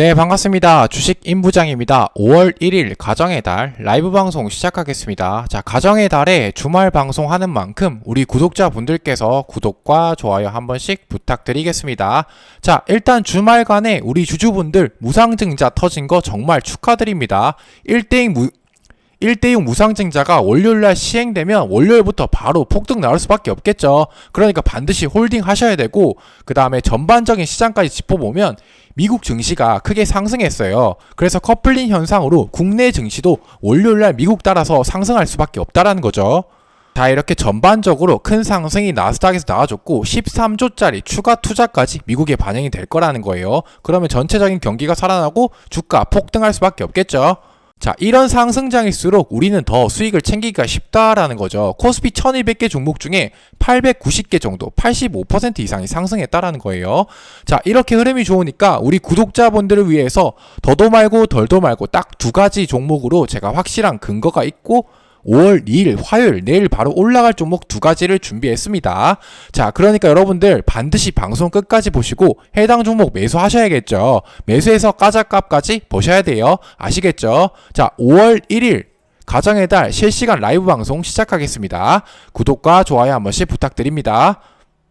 네, 반갑습니다. 주식 임부장입니다. 5월 1일 가정의 달 라이브 방송 시작하겠습니다. 자, 가정의 달에 주말 방송하는 만큼 우리 구독자분들께서 구독과 좋아요 한 번씩 부탁드리겠습니다. 자, 일단 주말간에 우리 주주분들 무상증자 터진 거 정말 축하드립니다. 1대1 무, 1대6 무상증자가 월요일날 시행되면 월요일부터 바로 폭등 나올 수밖에 없겠죠. 그러니까 반드시 홀딩 하셔야 되고 그 다음에 전반적인 시장까지 짚어보면 미국 증시가 크게 상승했어요. 그래서 커플링 현상으로 국내 증시도 월요일날 미국 따라서 상승할 수밖에 없다라는 거죠. 자 이렇게 전반적으로 큰 상승이 나스닥에서 나와줬고 13조짜리 추가 투자까지 미국에 반영이 될 거라는 거예요. 그러면 전체적인 경기가 살아나고 주가 폭등할 수밖에 없겠죠. 자, 이런 상승장일수록 우리는 더 수익을 챙기기가 쉽다라는 거죠. 코스피 1200개 종목 중에 890개 정도, 85% 이상이 상승했다라는 거예요. 자, 이렇게 흐름이 좋으니까 우리 구독자분들을 위해서 더도 말고 덜도 말고 딱 두 가지 종목으로 제가 확실한 근거가 있고 5월 2일 화요일 내일 바로 올라갈 종목 두 가지를 준비했습니다. 자, 그러니까 여러분들 반드시 방송 끝까지 보시고 해당 종목 매수하셔야겠죠. 매수해서 까자값까지 보셔야 돼요. 아시겠죠? 자, 5월 1일 가정의 달 실시간 라이브 방송 시작하겠습니다. 구독과 좋아요 한 번씩 부탁드립니다.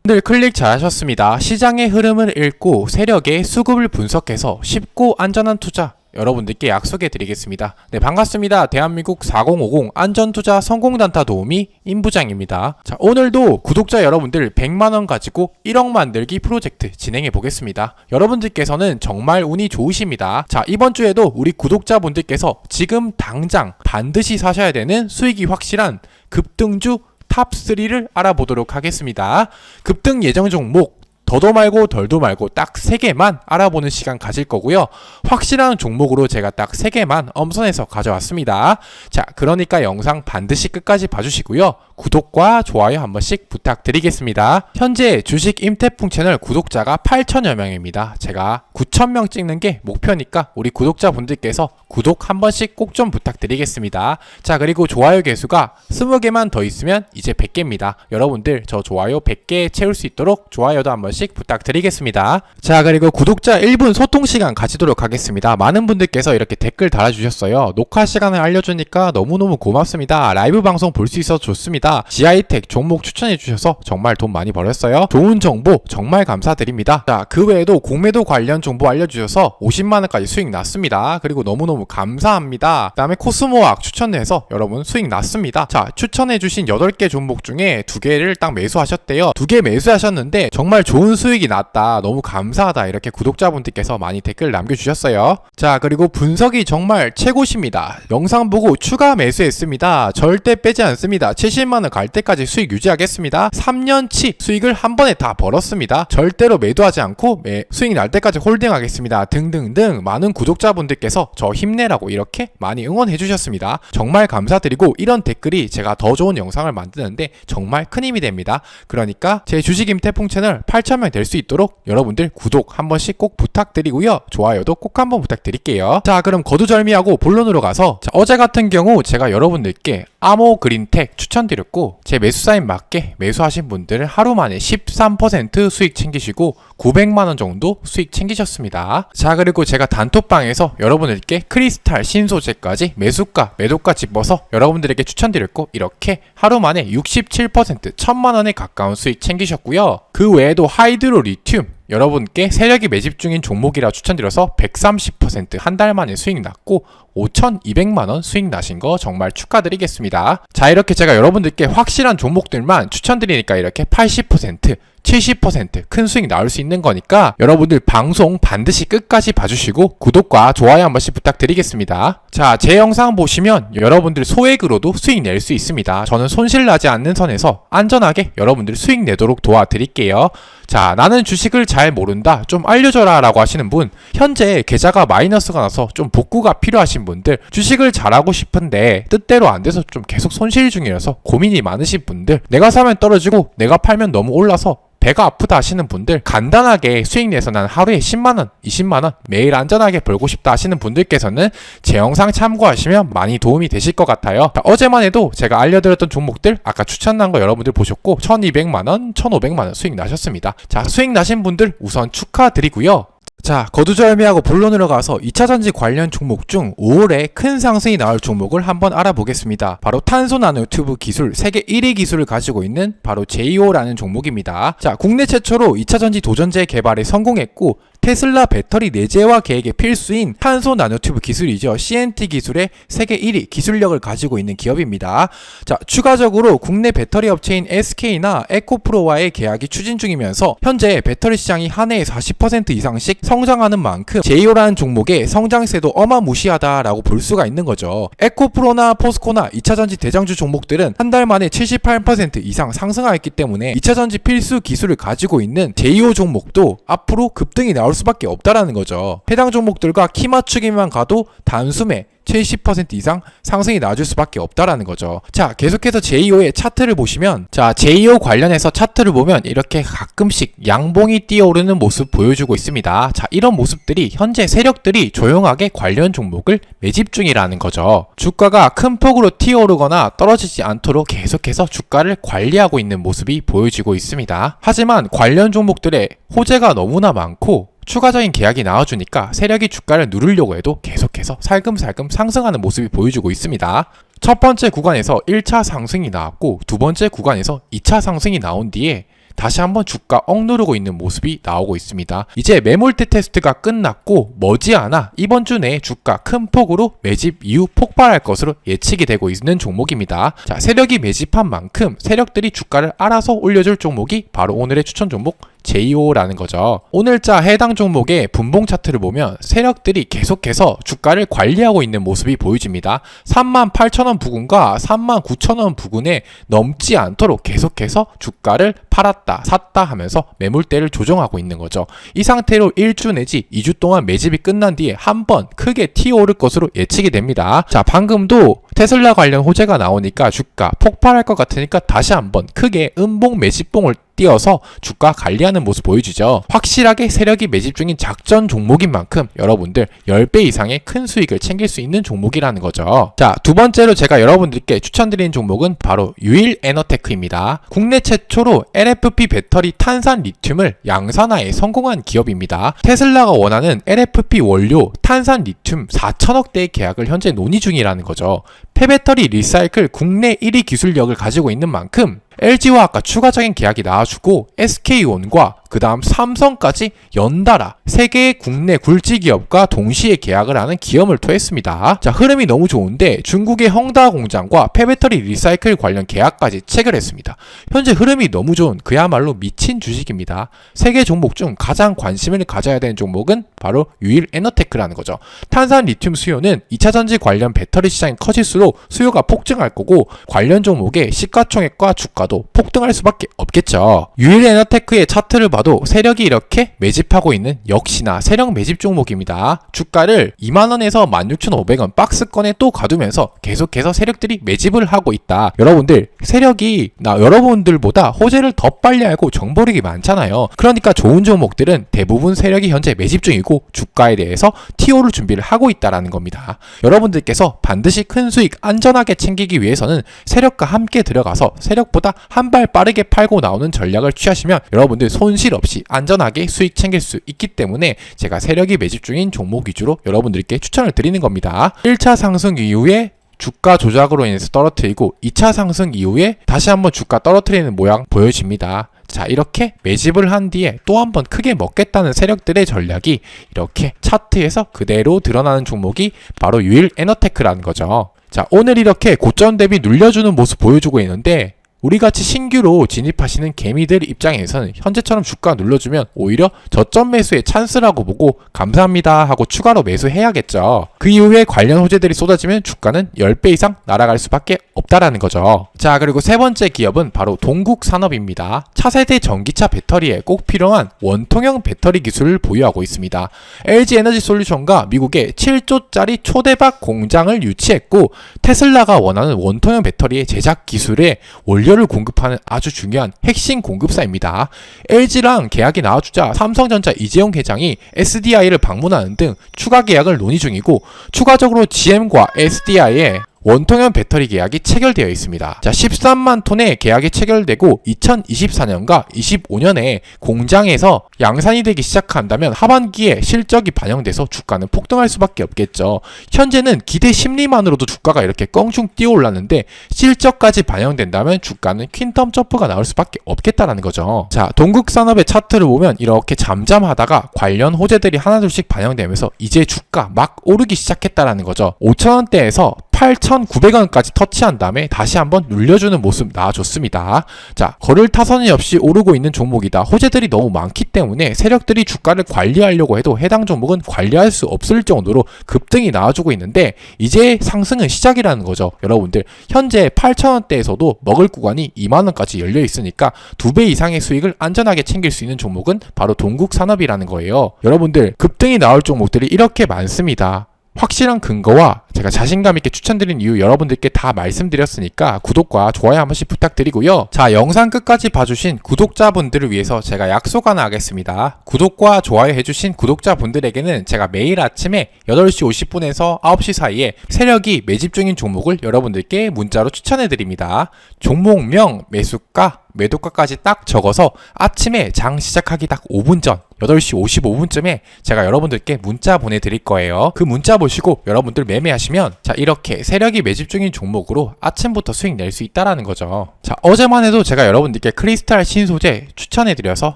늘 클릭 잘하셨습니다. 시장의 흐름을 읽고 세력의 수급을 분석해서 쉽고 안전한 투자 여러분들께 약속해 드리겠습니다. 네, 반갑습니다. 대한민국 4050 안전투자 성공단타 도우미 임부장입니다. 자, 오늘도 구독자 여러분들 100만원 가지고 1억 만들기 프로젝트 진행해 보겠습니다. 여러분들께서는 정말 운이 좋으십니다. 자, 이번 주에도 우리 구독자분들께서 지금 당장 반드시 사셔야 되는 수익이 확실한 급등주 탑3를 알아보도록 하겠습니다. 급등 예정 종목 더도 말고 덜도 말고 딱 3개만 알아보는 시간 가질 거고요. 확실한 종목으로 제가 딱 3개만 엄선해서 가져왔습니다. 자, 그러니까 영상 반드시 끝까지 봐주시고요. 구독과 좋아요 한 번씩 부탁드리겠습니다. 현재 주식 임태풍 채널 구독자가 8천여 명입니다. 제가 9천 명 찍는 게 목표니까 우리 구독자분들께서 구독 한 번씩 꼭 좀 부탁드리겠습니다. 자, 그리고 좋아요 개수가 20개만 더 있으면 이제 100개입니다. 여러분들 저 좋아요 100개 채울 수 있도록 좋아요도 한 번씩 부탁드리겠습니다. 자, 그리고 구독자 1분 소통 시간 가지도록 하겠습니다. 많은 분들께서 이렇게 댓글 달아주셨어요. 녹화 시간을 알려주니까 너무너무 고맙습니다. 라이브 방송 볼 수 있어서 좋습니다. 지하이텍 종목 추천해주셔서 정말 돈 많이 벌었어요. 좋은 정보 정말 감사드립니다. 자, 그 외에도 공매도 관련 정보 알려주셔서 50만원까지 수익 났습니다. 그리고 너무너무 감사합니다. 그 다음에 코스모학 추천해서 여러분 수익 났습니다. 자, 추천해주신 8개 종목 중에 2개를 딱 매수하셨대요. 2개 매수하셨는데 정말 좋은 수익이 났다. 너무 감사하다. 이렇게 구독자분들께서 많이 댓글 남겨주셨어요. 자, 그리고 분석이 정말 최고십니다. 영상 보고 추가 매수했습니다. 절대 빼지 않습니다. 70만원 갈 때까지 수익 유지하겠습니다. 3년치 수익을 한 번에 다 벌었습니다. 절대로 매도하지 않고 매, 수익 날 때까지 홀딩하겠습니다. 등등등 많은 구독자분들께서 저 힘내라고 이렇게 많이 응원해 주셨습니다. 정말 감사드리고 이런 댓글이 제가 더 좋은 영상을 만드는데 정말 큰 힘이 됩니다. 그러니까 제 주식 임 태풍 채널 8,000명 될수 있도록 여러분들 구독 한 번씩 꼭 부탁드리고요. 좋아요도 꼭 한 번 부탁드릴게요. 자, 그럼 거두절미하고 본론으로 가서 자, 어제 같은 경우 제가 여러분들께 아모 그린텍 추천드렸고 제 매수 사인 맞게 매수하신 분들은 하루 만에 13% 수익 챙기시고 900만 원 정도 수익 챙기셨습니다. 자, 그리고 제가 단톡방에서 여러분들께 크리스탈 신소재까지 매수가, 매도가 짚어서 여러분들에게 추천드렸고 이렇게 하루 만에 67% 1000만 원에 가까운 수익 챙기셨고요. 그 외에도 하이드로 리튬 여러분께 세력이 매집 중인 종목이라 추천드려서 130%한 달 만에 수익 났고 5,200만원 수익 나신 거 정말 축하드리겠습니다. 자, 이렇게 제가 여러분들께 확실한 종목들만 추천드리니까 이렇게 80%, 70%큰 수익 나올 수 있는 거니까 여러분들 방송 반드시 끝까지 봐주시고 구독과 좋아요 한 번씩 부탁드리겠습니다. 자, 제 영상 보시면 여러분들 소액으로도 수익 낼 수 있습니다. 저는 손실 나지 않는 선에서 안전하게 여러분들 수익 내도록 도와드릴게요. 자, 나는 주식을 잘 모른다. 좀 알려줘라. 라고 하시는 분, 현재 계좌가 마이너스가 나서 좀 복구가 필요하신 분들, 주식을 잘하고 싶은데 뜻대로 안 돼서 좀 계속 손실 중이라서 고민이 많으신 분들, 내가 사면 떨어지고 내가 팔면 너무 올라서 배가 아프다 하시는 분들 간단하게 수익 내서 난 하루에 10만원, 20만원 매일 안전하게 벌고 싶다 하시는 분들께서는 제 영상 참고하시면 많이 도움이 되실 것 같아요. 자, 어제만 해도 제가 알려드렸던 종목들 아까 추천한 거 여러분들 보셨고 1200만원, 1500만원 수익 나셨습니다. 자 수익 나신 분들 우선 축하드리고요. 자, 거두절미하고 본론으로 가서 2차 전지 관련 종목 중 5월에 큰 상승이 나올 종목을 한번 알아보겠습니다. 바로 탄소 나노 튜브 기술, 세계 1위 기술을 가지고 있는 바로 JO라는 종목입니다. 자, 국내 최초로 2차 전지 도전제 개발에 성공했고, 테슬라 배터리 내재화 계획의 필수인 탄소 나노튜브 기술이죠. CNT 기술의 세계 1위 기술력을 가지고 있는 기업입니다. 자, 추가적으로 국내 배터리 업체인 SK나 에코프로와의 계약이 추진 중이면서 현재 배터리 시장이 한 해에 40% 이상씩 성장하는 만큼 제이오라는 종목의 성장세도 어마무시하다라고 볼 수가 있는 거죠. 에코프로나 포스코나 2차전지 대장주 종목들은 한 달 만에 78% 이상 상승하였기 때문에 2차전지 필수 기술을 가지고 있는 제이오 종목도 앞으로 급등이 나올 수밖에 없다라는 거죠. 해당 종목들과 키 맞추기만 가도 단숨에 70% 이상 상승이 나와줄 수밖에 없다라는 거죠. 자, 계속해서 JEO의 차트를 보시면, 자, JEO 관련해서 차트를 보면 이렇게 가끔씩 양봉이 뛰어오르는 모습 보여주고 있습니다. 자, 이런 모습들이 현재 세력들이 조용하게 관련 종목을 매집 중이라는 거죠. 주가가 큰 폭으로 튀어오르거나 떨어지지 않도록 계속해서 주가를 관리하고 있는 모습이 보여지고 있습니다. 하지만 관련 종목들의 호재가 너무나 많고 추가적인 계약이 나와주니까 세력이 주가를 누르려고 해도 계속해서 살금살금 상승하는 모습이 보여주고 있습니다. 첫 번째 구간에서 1차 상승이 나왔고 두 번째 구간에서 2차 상승이 나온 뒤에 다시 한번 주가 억누르고 있는 모습이 나오고 있습니다. 이제 매몰대 테스트가 끝났고 머지않아 이번 주 내에 주가 큰 폭으로 매집 이후 폭발할 것으로 예측이 되고 있는 종목입니다. 자, 세력이 매집한 만큼 세력들이 주가를 알아서 올려줄 종목이 바로 오늘의 추천 종목 JO라는 거죠. 오늘자 해당 종목의 분봉 차트를 보면 세력들이 계속해서 주가를 관리하고 있는 모습이 보여집니다. 38,000원 부근과 39,000원 부근에 넘지 않도록 계속해서 주가를 팔았다, 샀다 하면서 매물대를 조정하고 있는 거죠. 이 상태로 1주 내지 2주 동안 매집이 끝난 뒤에 한 번 크게 튀어오를 것으로 예측이 됩니다. 자, 방금도 테슬라 관련 호재가 나오니까 주가 폭발할 것 같으니까 다시 한번 크게 음봉 매집봉을 띄어서 주가 관리하는 모습 보여주죠. 확실하게 세력이 매집 중인 작전 종목인 만큼 여러분들 10배 이상의 큰 수익을 챙길 수 있는 종목이라는 거죠. 자, 두 번째로 제가 여러분들께 추천드리는 종목은 바로 유일 에너테크입니다. 국내 최초로 LFP 배터리 탄산 리튬을 양산화에 성공한 기업입니다. 테슬라가 원하는 LFP 원료 탄산 리튬 4천억 대의 계약을 현재 논의 중이라는 거죠. 폐배터리 리사이클 국내 1위 기술력을 가지고 있는 만큼 LG와 아까 추가적인 계약이 나와주고 SK온과 그 다음 삼성까지 연달아 세 개의 국내 굴지 기업과 동시에 계약을 하는 기업을 토했습니다. 자 흐름이 너무 좋은데 중국의 헝다 공장과 폐배터리 리사이클 관련 계약까지 체결했습니다. 현재 흐름이 너무 좋은 그야말로 미친 주식입니다. 세계 종목 중 가장 관심을 가져야 되는 종목은 바로 유일 에너테크라는 거죠. 탄산 리튬 수요는 2차 전지 관련 배터리 시장이 커질수록 수요가 폭증할 거고 관련 종목의 시가총액과 주가도 폭등할 수밖에 없겠죠. 유일 에너테크의 차트를 봐도 세력이 이렇게 매집하고 있는 역시나 세력 매집 종목입니다. 주가를 2만원에서 16,500원 박스권에 또 가두면서 계속해서 세력들이 매집을 하고 있다. 여러분들 세력이 나 여러분들보다 호재를 더 빨리 알고 정보력이 많잖아요. 그러니까 좋은 종목들은 대부분 세력이 현재 매집 중이고 주가에 대해서 TO를 준비를 하고 있다라는 겁니다. 여러분들께서 반드시 큰 수익 안전하게 챙기기 위해서는 세력과 함께 들어가서 세력보다 한 발 빠르게 팔고 나오는 전략을 취하시면 여러분들 손실 없이 안전하게 수익 챙길 수 있기 때문에 제가 세력이 매집 중인 종목 위주로 여러분들께 추천을 드리는 겁니다. 1차 상승 이후에 주가 조작으로 인해서 떨어뜨리고 2차 상승 이후에 다시 한번 주가 떨어뜨리는 모양 보여집니다. 자, 이렇게 매집을 한 뒤에 또 한 번 크게 먹겠다는 세력들의 전략이 이렇게 차트에서 그대로 드러나는 종목이 바로 유일 에너테크라는 거죠. 자, 오늘 이렇게 고점 대비 눌려주는 모습 보여주고 있는데 우리같이 신규로 진입하시는 개미들 입장에서는 현재처럼 주가 눌러주면 오히려 저점 매수의 찬스라고 보고 감사합니다 하고 추가로 매수해야겠죠. 그 이후에 관련 호재들이 쏟아지면 주가는 10배 이상 날아갈 수밖에 없다라는 거죠. 자, 그리고 세 번째 기업은 바로 동국산업입니다. 차세대 전기차 배터리에 꼭 필요한 원통형 배터리 기술을 보유하고 있습니다. LG 에너지 솔루션과 미국의 7조짜리 초대박 공장을 유치했고 테슬라가 원하는 원통형 배터리의 제작 기술에 원료 원료를 공급하는 아주 중요한 핵심 공급사입니다. LG랑 계약이 나와주자 삼성전자 이재용 회장이 SDI를 방문하는 등 추가 계약을 논의 중이고 추가적으로 GM과 SDI에 원통형 배터리 계약이 체결되어 있습니다. 자, 13만 톤의 계약이 체결되고 2024년과 25년에 공장에서 양산이 되기 시작한다면 하반기에 실적이 반영돼서 주가는 폭등할 수밖에 없겠죠. 현재는 기대 심리만으로도 주가가 이렇게 껑충 뛰어 올랐는데 실적까지 반영된다면 주가는 퀸텀 점프가 나올 수밖에 없겠다라는 거죠. 자, 동국산업의 차트를 보면 이렇게 잠잠하다가 관련 호재들이 하나둘씩 반영되면서 이제 주가 막 오르기 시작했다라는 거죠. 5천원대에서 8,900원까지 터치한 다음에 다시 한번 눌려주는 모습 나와줬습니다. 자, 거를 타선이 없이 오르고 있는 종목이다. 호재들이 너무 많기 때문에 세력들이 주가를 관리하려고 해도 해당 종목은 관리할 수 없을 정도로 급등이 나와주고 있는데 이제 상승은 시작이라는 거죠. 여러분들 현재 8,000원대에서도 먹을 구간이 2만원까지 열려 있으니까 두 배 이상의 수익을 안전하게 챙길 수 있는 종목은 바로 동국산업이라는 거예요. 여러분들 급등이 나올 종목들이 이렇게 많습니다. 확실한 근거와 제가 자신감 있게 추천드린 이유 여러분들께 다 말씀드렸으니까 구독과 좋아요 한 번씩 부탁드리고요. 자, 영상 끝까지 봐주신 구독자분들을 위해서 제가 약속 하나 하겠습니다. 구독과 좋아요 해주신 구독자분들에게는 제가 매일 아침에 8시 50분에서 9시 사이에 세력이 매집 중인 종목을 여러분들께 문자로 추천해드립니다. 종목명, 매수가, 매도가까지 딱 적어서 아침에 장 시작하기 딱 5분 전 8시 55분쯤에 제가 여러분들께 문자 보내드릴 거예요. 그 문자 보시고 여러분들 매매하시면 자 이렇게 세력이 매집 중인 종목으로 아침부터 수익 낼 수 있다라는 거죠. 자 어제만 해도 제가 여러분들께 크리스탈 신소재 추천해드려서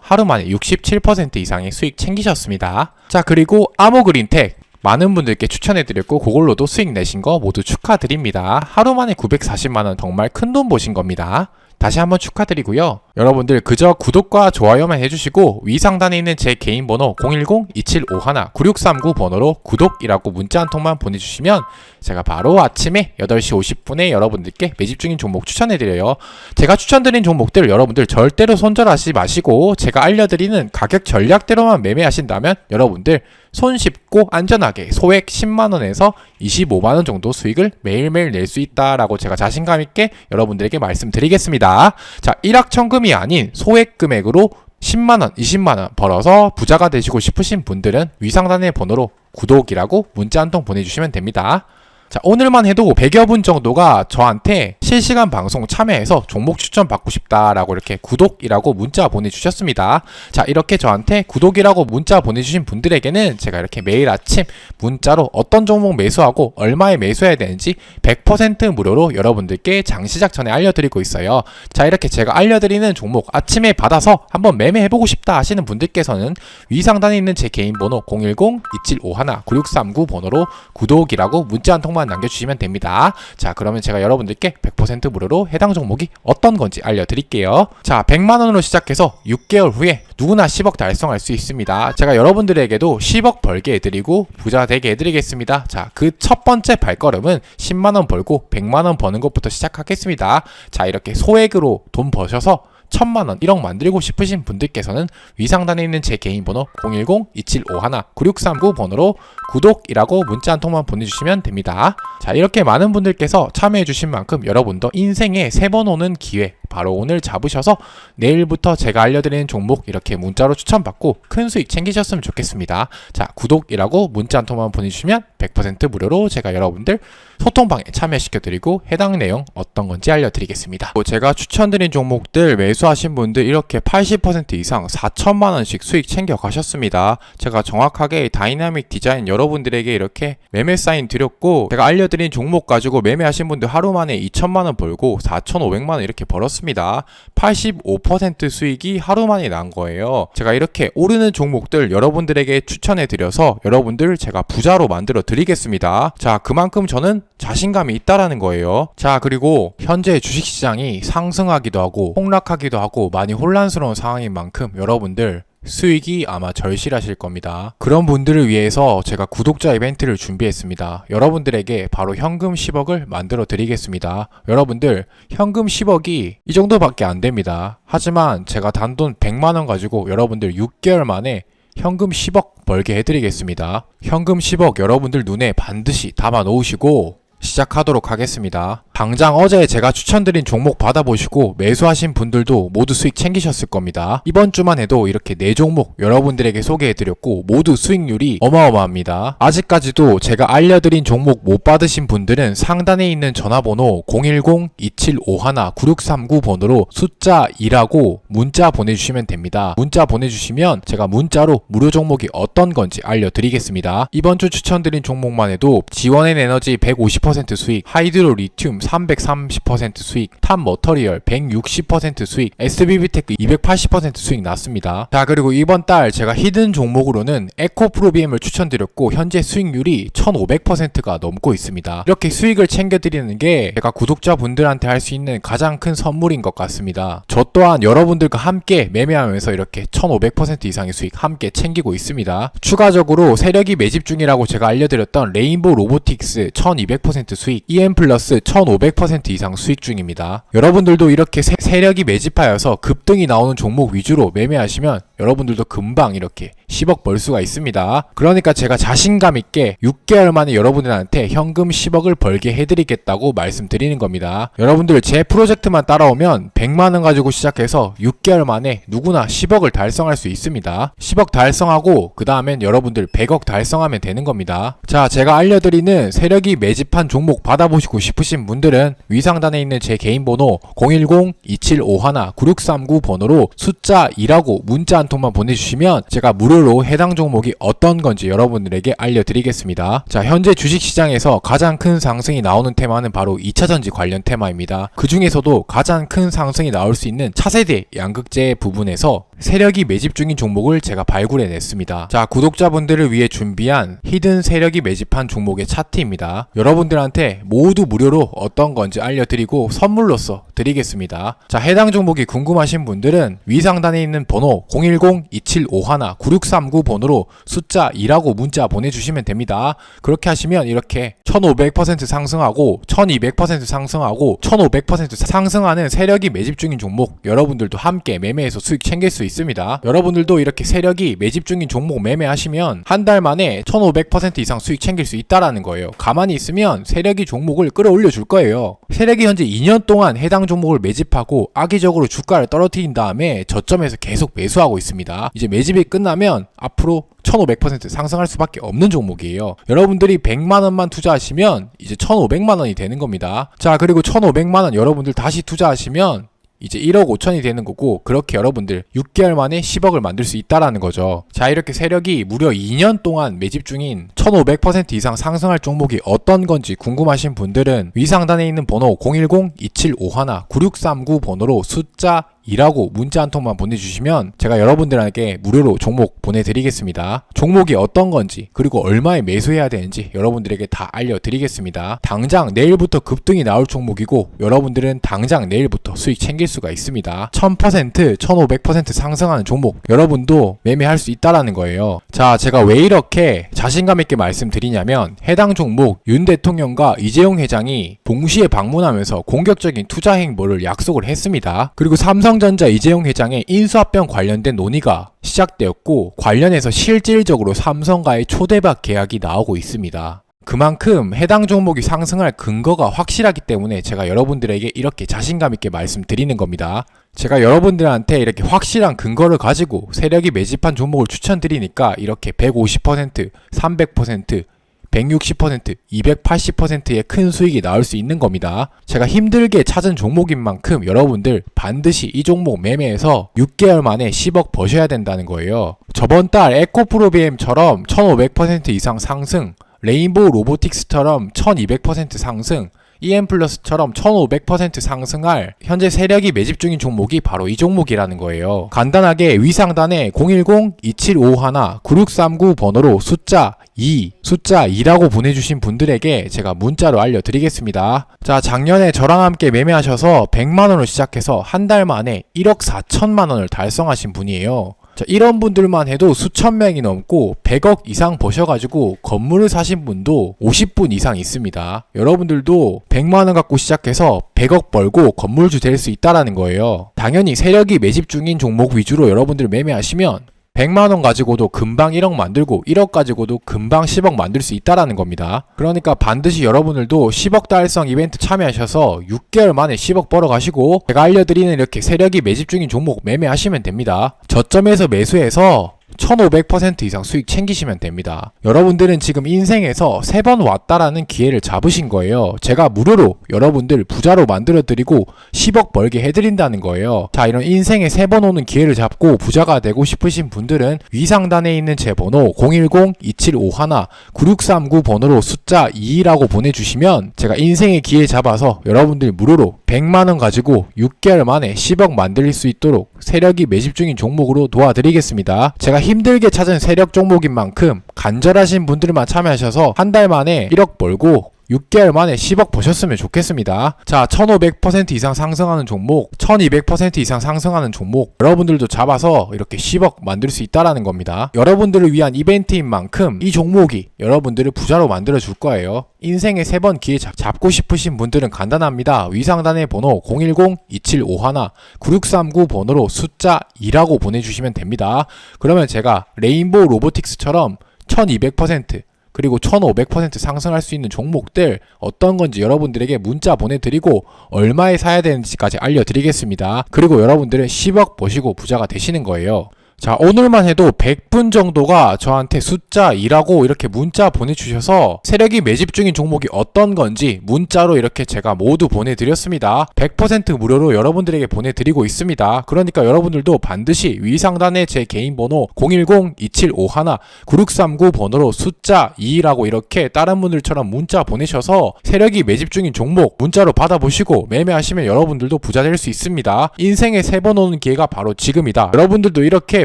하루 만에 67% 이상의 수익 챙기셨습니다. 자 그리고 아모그린텍 많은 분들께 추천해드렸고 그걸로도 수익 내신 거 모두 축하드립니다. 하루 만에 940만원 정말 큰 돈 보신 겁니다. 다시 한번 축하드리고요. 여러분들 그저 구독과 좋아요만 해주시고 위 상단에 있는 제 개인 번호 010-2751-9639 번호로 구독이라고 문자 한 통만 보내주시면 제가 바로 아침에 8시 50분에 여러분들께 매집 중인 종목 추천해드려요. 제가 추천드린 종목들 여러분들 절대로 손절하지 마시고 제가 알려드리는 가격 전략대로만 매매하신다면 여러분들 손쉽고 안전하게 소액 10만원에서 25만원 정도 수익을 매일매일 낼 수 있다라고 제가 자신감 있게 여러분들에게 말씀드리겠습니다. 자, 일확천금이 아닌 소액 금액으로 10만원, 20만원 벌어서 부자가 되시고 싶으신 분들은 위상단의 번호로 구독이라고 문자 한 통 보내주시면 됩니다. 자, 오늘만 해도 100여 분 정도가 저한테 실시간 방송 참여해서 종목 추천 받고 싶다라고 이렇게 구독이라고 문자 보내주셨습니다. 자, 이렇게 저한테 구독이라고 문자 보내주신 분들에게는 제가 이렇게 매일 아침 문자로 어떤 종목 매수하고 얼마에 매수해야 되는지 100% 무료로 여러분들께 장 시작 전에 알려드리고 있어요. 자, 이렇게 제가 알려드리는 종목 아침에 받아서 한번 매매해보고 싶다 하시는 분들께서는 위 상단에 있는 제 개인 번호 010-2751-9639 번호로 구독이라고 문자 한 통만 남겨주시면 됩니다. 자, 그러면 제가 여러분들께 100% 무료로 해당 종목이 어떤 건지 알려드릴게요. 자, 100만원으로 시작해서 6개월 후에 누구나 10억 달성할 수 있습니다. 제가 여러분들에게도 10억 벌게 해드리고 부자 되게 해드리겠습니다. 자, 그 첫 번째 발걸음은 10만원 벌고 100만원 버는 것부터 시작하겠습니다. 자, 이렇게 소액으로 돈 버셔서 천만 원, 1억 만들고 싶으신 분들께서는 위상단에 있는 제 개인 번호 010-2751-9639 번호로 구독이라고 문자 한 통만 보내주시면 됩니다. 자, 이렇게 많은 분들께서 참여해주신 만큼 여러분도 인생에 세 번 오는 기회 바로 오늘 잡으셔서 내일부터 제가 알려드리는 종목 이렇게 문자로 추천받고 큰 수익 챙기셨으면 좋겠습니다. 자, 구독이라고 문자 한 통만 보내주시면 100% 무료로 제가 여러분들 소통방에 참여시켜드리고 해당 내용 어떤 건지 알려드리겠습니다. 뭐 제가 추천드린 종목들 매수하신 분들 이렇게 80% 이상 4천만원씩 수익 챙겨 가셨습니다. 제가 정확하게 다이나믹 디자인 여러 분들에게 이렇게 매매 사인 드렸고 제가 알려드린 종목 가지고 매매하신 분들 하루 만에 2천만 원 벌고 4,500만 원 이렇게 벌었습니다. 85% 수익이 하루 만에 난 거예요. 제가 이렇게 오르는 종목들 여러분들에게 추천해 드려서 여러분들 제가 부자로 만들어 드리겠습니다. 자, 그만큼 저는 자신감이 있다라는 거예요. 자, 그리고 현재 주식시장이 상승하기도 하고 폭락하기도 하고 많이 혼란스러운 상황인 만큼 여러분들 수익이 아마 절실하실 겁니다. 그런 분들을 위해서 제가 구독자 이벤트를 준비했습니다. 여러분들에게 바로 현금 10억을 만들어 드리겠습니다. 여러분들 현금 10억이 이 정도밖에 안 됩니다. 하지만 제가 단돈 100만 원 가지고 여러분들 6개월 만에 현금 10억 벌게 해드리겠습니다. 현금 10억 여러분들 눈에 반드시 담아 놓으시고 시작하도록 하겠습니다. 당장 어제 제가 추천드린 종목 받아보시고 매수하신 분들도 모두 수익 챙기셨을 겁니다. 이번 주만 해도 이렇게 네 종목 여러분들에게 소개해드렸고 모두 수익률이 어마어마합니다. 아직까지도 제가 알려드린 종목 못 받으신 분들은 상단에 있는 전화번호 010-2751-9639 번호로 숫자 2라고 문자 보내주시면 됩니다. 문자 보내주시면 제가 문자로 무료 종목이 어떤 건지 알려드리겠습니다. 이번 주 추천드린 종목만 해도 지원엔 에너지 150% 수익, 하이드로 리튬 330% 수익, 탑 머터리얼 160% 수익, SBB테크 280% 수익 났습니다. 자 그리고 이번 달 제가 히든 종목으로는 에코 프로비엠을 추천드렸고 현재 수익률이 1500%가 넘고 있습니다. 이렇게 수익을 챙겨드리는 게 제가 구독자분들한테 할 수 있는 가장 큰 선물인 것 같습니다. 저 또한 여러분들과 함께 매매하면서 이렇게 1500% 이상의 수익 함께 챙기고 있습니다. 추가적으로 세력이 매집 중이라고 제가 알려드렸던 레인보우 로보틱스 1200% 수익, EM 플러스 1500% 이상 수익 중입니다. 여러분들도 이렇게 세, 세력이 매집하여서 급등이 나오는 종목 위주로 매매하시면 여러분들도 금방 이렇게 10억 벌 수가 있습니다. 그러니까 제가 자신감 있게 6개월 만에 여러분들한테 현금 10억을 벌게 해드리겠다고 말씀드리는 겁니다. 여러분들 제 프로젝트만 따라오면 100만원 가지고 시작해서 6개월 만에 누구나 10억을 달성할 수 있습니다. 10억 달성하고 그 다음엔 여러분들 100억 달성하면 되는 겁니다. 자, 제가 알려드리는 세력이 매집한 종목 받아보시고 싶으신 분들은 위상단에 있는 제 개인 번호 010-2751-9639 번호로 숫자 2라고 문자 한 통만 보내주시면 제가 무료로 해당 종목이 어떤 건지 여러분들에게 알려드리겠습니다. 자, 현재 주식시장에서 가장 큰 상승이 나오는 테마는 바로 2차전지 관련 테마입니다. 그 중에서도 가장 큰 상승이 나올 수 있는 차세대 양극재 부분에서 세력이 매집 중인 종목을 제가 발굴해 냈습니다. 자, 구독자분들을 위해 준비한 히든 세력이 매집한 종목의 차트입니다. 여러분들한테 모두 무료로 어떤 건지 알려드리고 선물로서 드리겠습니다. 자, 해당 종목이 궁금하신 분들은 위상단에 있는 번호 010-2751-9639 번호로 숫자 2라고 문자 보내주시면 됩니다. 그렇게 하시면 이렇게 1500% 상승하고 1200% 상승하고 1500% 상승하는 세력이 매집 중인 종목 여러분들도 함께 매매해서 수익 챙길 수 있습니다. 여러분들도 이렇게 세력이 매집 중인 종목 매매하시면 한 달 만에 1500% 이상 수익 챙길 수 있다라는 거예요. 가만히 있으면 세력이 종목을 끌어올려 줄 거예요. 세력이 현재 2년 동안 해당 종목을 매집하고 악의적으로 주가를 떨어뜨린 다음에 저점에서 계속 매수하고 있습니다. 이제 매집이 끝나면 앞으로 1500% 상승할 수밖에 없는 종목이에요. 여러분들이 100만원만 투자하시면 이제 1500만원이 되는 겁니다. 자, 그리고 1500만원 여러분들 다시 투자하시면 이제 1억 5천이 되는 거고 그렇게 여러분들 6개월 만에 10억을 만들 수 있다라는 거죠. 자 이렇게 세력이 무려 2년 동안 매집 중인 1500% 이상 상승할 종목이 어떤 건지 궁금하신 분들은 위상단에 있는 번호 010-2751-9639 번호로 숫자 2라고 문자 한 통만 보내주시면 제가 여러분들에게 무료로 종목 보내드리겠습니다. 종목이 어떤 건지 그리고 얼마에 매수해야 되는지 여러분들에게 다 알려드리겠습니다. 당장 내일부터 급등이 나올 종목이고 여러분들은 당장 내일부터 수익 챙길 수가 있습니다. 1000%, 1500% 상승하는 종목 여러분도 매매할 수 있다라는 거예요. 자, 제가 왜 이렇게 자신감 있게 말씀드리냐면 해당 종목 윤 대통령과 이재용 회장이 동시에 방문하면서 공격적인 투자 행보를 약속을 했습니다. 그리고 삼성 삼성전자 이재용 회장의 인수합병 관련된 논의가 시작되었고 관련해서 실질적으로 삼성과의 초대박 계약이 나오고 있습니다. 그만큼 해당 종목이 상승할 근거가 확실하기 때문에 제가 여러분들에게 이렇게 자신감 있게 말씀드리는 겁니다. 제가 여러분들한테 이렇게 확실한 근거를 가지고 세력이 매집한 종목을 추천드리니까 이렇게 150%, 300%, 160%, 280%의 큰 수익이 나올 수 있는 겁니다. 제가 힘들게 찾은 종목인 만큼 여러분들 반드시 이 종목 매매해서 6개월 만에 10억 버셔야 된다는 거예요. 저번 달 에코프로비엠처럼 1500% 이상 상승, 레인보우 로보틱스처럼 1200% 상승, EM 플러스처럼 1500% 상승할 현재 세력이 매집 중인 종목이 바로 이 종목이라는 거예요. 간단하게 위상단에 010-2751-9639 번호로 숫자 2, 숫자 2라고 보내주신 분들에게 제가 문자로 알려드리겠습니다. 자, 작년에 저랑 함께 매매하셔서 100만원을 시작해서 한 달 만에 1억 4천만원을 달성하신 분이에요. 자, 이런 분들만 해도 수천 명이 넘고 100억 이상 버셔가지고 건물을 사신 분도 50분 이상 있습니다. 여러분들도 100만원 갖고 시작해서 100억 벌고 건물주 될 수 있다라는 거예요. 당연히 세력이 매집 중인 종목 위주로 여러분들 매매하시면 100만원 가지고도 금방 1억 만들고 1억 가지고도 금방 10억 만들 수 있다라는 겁니다. 그러니까 반드시 여러분들도 10억 달성 이벤트 참여하셔서 6개월 만에 10억 벌어가시고 제가 알려드리는 이렇게 세력이 매집 중인 종목 매매하시면 됩니다. 저점에서 매수해서 1500% 이상 수익 챙기시면 됩니다. 여러분들은 지금 인생에서 세번 왔다라는 기회를 잡으신 거예요. 제가 무료로 여러분들 부자로 만들어드리고 10억 벌게 해드린다는 거예요. 자, 이런 인생에 세번 오는 기회를 잡고 부자가 되고 싶으신 분들은 위상단에 있는 제 번호 010-2751-9639 번호로 숫자 2라고 보내주시면 제가 인생의 기회 잡아서 여러분들 무료로 100만원 가지고 6개월 만에 10억 만들 수 있도록 세력이 매집 중인 종목으로 도와드리겠습니다. 제가 힘들게 찾은 세력 종목인 만큼 간절하신 분들만 참여하셔서 한 달 만에 1억 벌고 6개월 만에 10억 버셨으면 좋겠습니다. 자, 1500% 이상 상승하는 종목, 1200% 이상 상승하는 종목, 여러분들도 잡아서 이렇게 10억 만들 수 있다라는 겁니다. 여러분들을 위한 이벤트인 만큼 이 종목이 여러분들을 부자로 만들어 줄 거예요. 인생에 세번 기회 잡- 잡고 싶으신 분들은 간단합니다. 위상단의 번호 010-2751-9639 번호로 숫자 2라고 보내주시면 됩니다. 그러면 제가 레인보우 로보틱스처럼 1200% 그리고 1500% 상승할 수 있는 종목들 어떤 건지 여러분들에게 문자 보내드리고 얼마에 사야 되는지까지 알려드리겠습니다. 그리고 여러분들은 10억 버시고 부자가 되시는 거예요. 자, 오늘만 해도 100분 정도가 저한테 숫자 2라고 이렇게 문자 보내주셔서 세력이 매집 중인 종목이 어떤 건지 문자로 이렇게 제가 모두 보내드렸습니다. 100% 무료로 여러분들에게 보내드리고 있습니다. 그러니까 여러분들도 반드시 위상단의 제 개인 번호 010-2751-9639 번호로 숫자 2라고 이렇게 다른 분들처럼 문자 보내셔서 세력이 매집 중인 종목 문자로 받아보시고 매매하시면 여러분들도 부자 될 수 있습니다. 인생에 세번 오는 기회가 바로 지금이다. 여러분들도 이렇게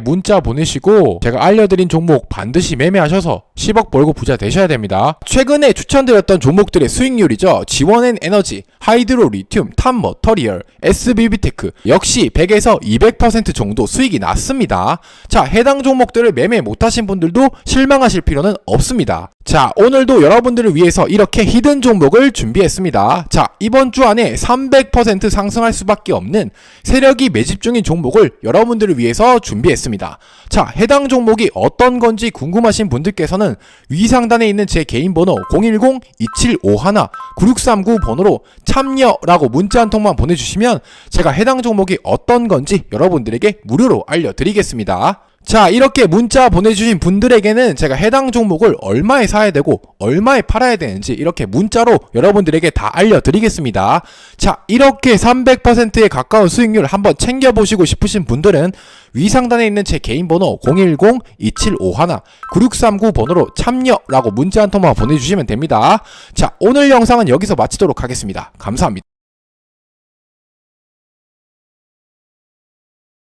문자 보내시고 제가 알려드린 종목 반드시 매매하셔서 10억 벌고 부자 되셔야 됩니다. 최근에 추천드렸던 종목들의 수익률이죠. 지원앤 에너지, 하이드로 리튬, 탑 머터리얼, SBB테크 역시 100에서 200% 정도 수익이 났습니다. 자, 해당 종목들을 매매 못하신 분들도 실망하실 필요는 없습니다. 자, 오늘도 여러분들을 위해서 이렇게 히든 종목을 준비했습니다. 자, 이번 주 안에 300% 상승할 수밖에 없는 세력이 매집 중인 종목을 여러분들을 위해서 준비했 습니다. 자, 해당 종목이 어떤 건지 궁금하신 분들께서는 위 상단에 있는 제 개인 번호 010-2751-9639 번호로 참여라고 문자 한 통만 보내주시면 제가 해당 종목이 어떤 건지 여러분들에게 무료로 알려드리겠습니다. 자, 이렇게 문자 보내주신 분들에게는 제가 해당 종목을 얼마에 사야 되고 얼마에 팔아야 되는지 이렇게 문자로 여러분들에게 다 알려드리겠습니다. 자, 이렇게 300%에 가까운 수익률 한번 챙겨보시고 싶으신 분들은 위상단에 있는 제 개인 번호 010-2751-9639 번호로 참여라고 문자 한 통만 보내주시면 됩니다. 자, 오늘 영상은 여기서 마치도록 하겠습니다. 감사합니다.